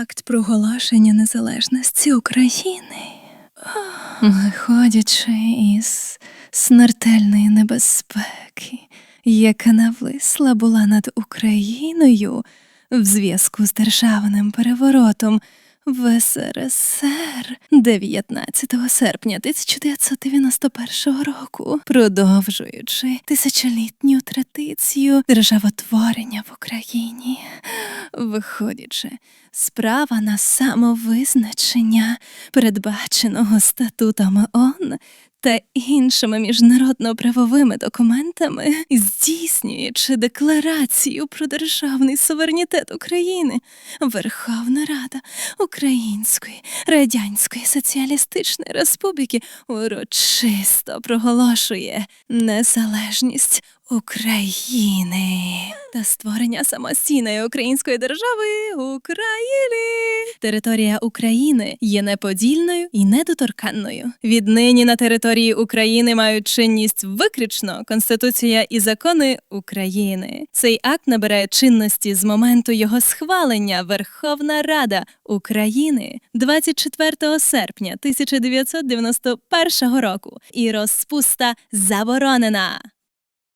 акт проголошення незалежності України. Виходячи із смертельної небезпеки, яка нависла була над Україною в зв'язку з державним переворотом в СРСР 19 серпня 1991 року, продовжуючи тисячолітню традицію державотворення в Україні, виходячи справа на самовизначення, передбаченого статутами ООН та іншими міжнародно-правовими документами, здійснюючи декларацію про державний суверенітет України, Верховна Рада Української Радянської Соціалістичної Республіки урочисто проголошує незалежність України та створення самостійної української держави України. Територія України є неподільною і недоторканною. Віднині на території України мають чинність виключно Конституція і закони України. Цей акт набирає чинності з моменту його схвалення Верховна Рада України 24 серпня 1991 року. І розпуста заборонена.